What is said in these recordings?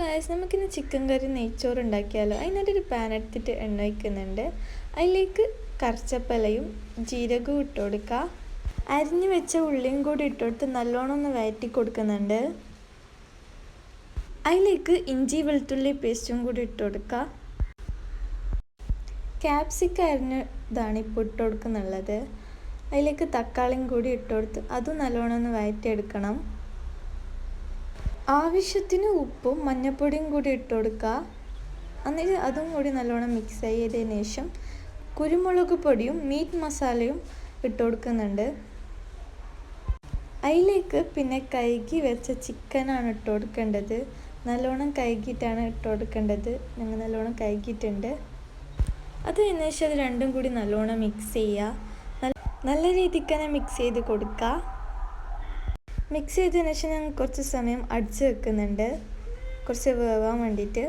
Guys നമുക്കിന്ന് chicken curry നെയ്ച്ചോറ് ഉണ്ടാക്കിയാലോ അതിനായിട്ട് ഒരു പാൻ എടുത്തിട്ട് എണ്ണ വയ്ക്കുന്നുണ്ട് അതിലേക്ക് കറച്ചപ്പലയും ജീരകവും ഇട്ട് കൊടുക്കുക അരിഞ്ഞു വെച്ച ഉള്ളിയും കൂടി ഇട്ട് കൊടുത്ത് നല്ലോണം ഒന്ന് വയറ്റി കൊടുക്കുന്നുണ്ട്. അതിലേക്ക് ഇഞ്ചി വെളുത്തുള്ളി പേസ്റ്റും കൂടി ഇട്ട് കൊടുക്കുക ക്യാപ്സിക്ക അരിഞ്ഞതാണ് ഇപ്പോൾ ഇട്ട് കൊടുക്കുന്നുള്ളത്. അതിലേക്ക് തക്കാളിയും കൂടി ഇട്ട് കൊടുത്ത് അതും നല്ലോണം ഒന്ന് വഴറ്റിയെടുക്കണം ആവശ്യത്തിന് ഉപ്പും മഞ്ഞൾപ്പൊടിയും കൂടി ഇട്ട് കൊടുക്കുക എന്നിട്ട് അതും കൂടി നല്ലോണം മിക്സ് ചെയ്തതിന് ശേഷം കുരുമുളക് പൊടിയും മീറ്റ് മസാലയും ഇട്ട് കൊടുക്കുന്നുണ്ട് അതിലേക്ക് പിന്നെ കഴുകി വെച്ച ചിക്കനാണ് ഇട്ട് കൊടുക്കേണ്ടത് നല്ലോണം കഴുകിയിട്ടാണ് ഇട്ട് കൊടുക്കേണ്ടത് ഞങ്ങൾ നല്ലോണം കഴുകിയിട്ടുണ്ട്. അത് കഴിഞ്ഞ ശേഷം അത് രണ്ടും കൂടി നല്ലോണം മിക്സ് ചെയ്യുക. നല്ല രീതിക്ക് തന്നെ മിക്സ് ചെയ്ത് കൊടുക്കുക മിക്സ് ചെയ്തതിന് ശേഷം ഞാൻ കുറച്ച് സമയം അടിച്ച് വെക്കുന്നുണ്ട്. കുറച്ച് വേവാൻ വേണ്ടിയിട്ട്.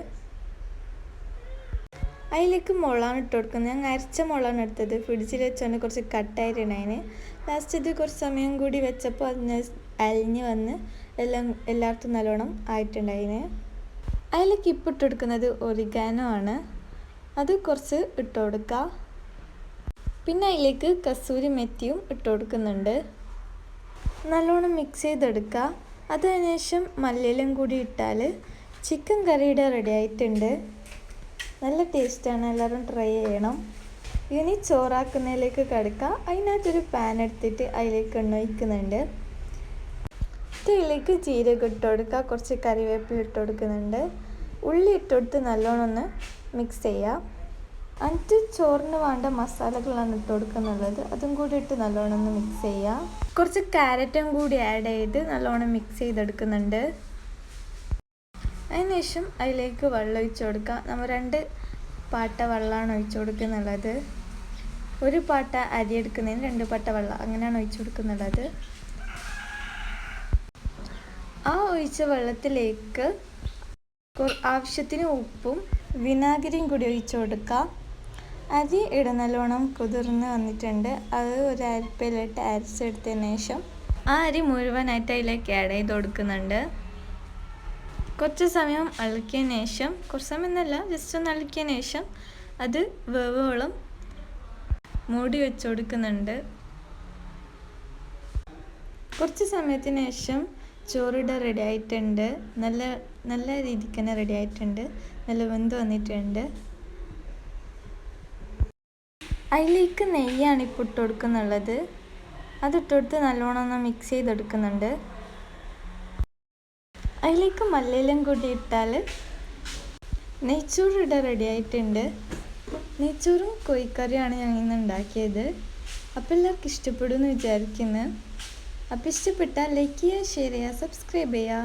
അതിലേക്ക് മുളാണ് ഇട്ട് കൊടുക്കുന്നത്. ഞാൻ അരച്ച മുളാണ് എടുത്തത്. ഫ്രിഡ്ജിൽ വെച്ചുകൊണ്ട് കുറച്ച് കട്ടായിട്ടുണ്ടായിന് ലാസ്റ്റ് ഇത് കുറച്ച് സമയം കൂടി വെച്ചപ്പോൾ അതിന് അലിഞ്ഞ് വന്ന് എല്ലാം എല്ലായിടത്തും നല്ലോണം ആയിട്ടുണ്ടായിന് അതിലേക്ക് ഇപ്പം ഇട്ട് കൊടുക്കുന്നത് ഒറിഗാനോ ആണ്. അത് കുറച്ച് ഇട്ട് കൊടുക്കുക പിന്നെ അതിലേക്ക് കസൂരി മെത്തിയും ഇട്ട് കൊടുക്കുന്നുണ്ട്. നല്ലോണം മിക്സ് ചെയ്തെടുക്കുക അതിന് ശേഷം മല്ലിയിലും കൂടി ഇട്ടാൽ ചിക്കൻ കറിയുടെ റെഡി ആയിട്ടുണ്ട്. നല്ല ടേസ്റ്റാണ് എല്ലാവരും ട്രൈ ചെയ്യണം. ഇനി ചോറാക്കുന്നതിലേക്ക് കിടക്കുക അതിനകത്തൊരു പാൻ എടുത്തിട്ട് അതിലേക്ക് എണ്ണ ഒഴിക്കുന്നുണ്ട്. ഇതിലേക്ക് ജീരകം ഇട്ട് കൊടുക്കുക കുറച്ച് കറിവേപ്പില ഇട്ട് കൊടുക്കുന്നുണ്ട്. ഉള്ളി ഇട്ട് നല്ലോണം ഒന്ന് മിക്സ് ചെയ്യുക എന്നിട്ട് ചോറിന് വേണ്ട മസാലകളാണ് ഇട്ട് കൊടുക്കുന്നുള്ളത്. അതും കൂടി ഇട്ട് നല്ലോണം ഒന്ന് മിക്സ് ചെയ്യുക കുറച്ച് ക്യാരറ്റും കൂടി ആഡ് ചെയ്ത് നല്ലോണം മിക്സ് ചെയ്തെടുക്കുന്നുണ്ട്. അതിനുശേഷം അതിലേക്ക് വെള്ളം ഒഴിച്ച് കൊടുക്കാം. നമ്മൾ രണ്ട് പാട്ട വെള്ളമാണ് ഒഴിച്ച് കൊടുക്കുന്നുള്ളത്. ഒരു പാട്ട അരി എടുക്കുന്നതിന് രണ്ട് പാട്ട വെള്ളം അങ്ങനെയാണ് ഒഴിച്ച് കൊടുക്കുന്നുള്ളത്. ആ ഒഴിച്ച വെള്ളത്തിലേക്ക് ആവശ്യത്തിന് ഉപ്പും വിനാഗിരിയും കൂടി ഒഴിച്ചു കൊടുക്കുക അരി ഇട കുതിർന്ന് വന്നിട്ടുണ്ട്. അത് ഒരു അരിപ്പയിലിട്ട് അരച്ചെടുത്തതിന് ശേഷം ആ അരി മുഴുവനായിട്ട് അതിലേക്ക് ആഡ് ചെയ്ത് കൊടുക്കുന്നുണ്ട്. കുറച്ച് സമയം ഇളക്കിയതിന് ശേഷം കുറച്ച് സമയം എന്നല്ല ജസ്റ്റ് ഒന്ന് ഇളക്കിയതിന് ശേഷം അത് വേവോളം മൂടി വെച്ച് കൊടുക്കുന്നുണ്ട്. കുറച്ച് സമയത്തിന് ശേഷം ചോറിട റെഡി ആയിട്ടുണ്ട്. നല്ല നല്ല രീതിക്ക് തന്നെ റെഡി ആയിട്ടുണ്ട്. നല്ല വെന്ത് വന്നിട്ടുണ്ട്. അതിലേക്ക് നെയ്യാണ് ഇപ്പോൾ ഇട്ട് കൊടുക്കുന്നുള്ളത്. അതിട്ടെടുത്ത് നല്ലോണം ഒന്ന് മിക്സ് ചെയ്തെടുക്കുന്നുണ്ട്. അതിലേക്ക് മല്ലയിലും കൂടി ഇട്ടാൽ നെയ്ച്ചോറ് ഇട റെഡി ആയിട്ടുണ്ട്. നെയ്ച്ചോറും കോഴിക്കറിയാണ് ഞാൻ ഇന്ന് ഉണ്ടാക്കിയത്. അപ്പോൾ എല്ലാവർക്കും ഇഷ്ടപ്പെടുമെന്ന് വിചാരിക്കുന്നു. അപ്പോൾ ഇഷ്ടപ്പെട്ടാൽ ലൈക്ക് ചെയ്യുക ഷെയർ ചെയ്യുക സബ്സ്ക്രൈബ് ചെയ്യുക.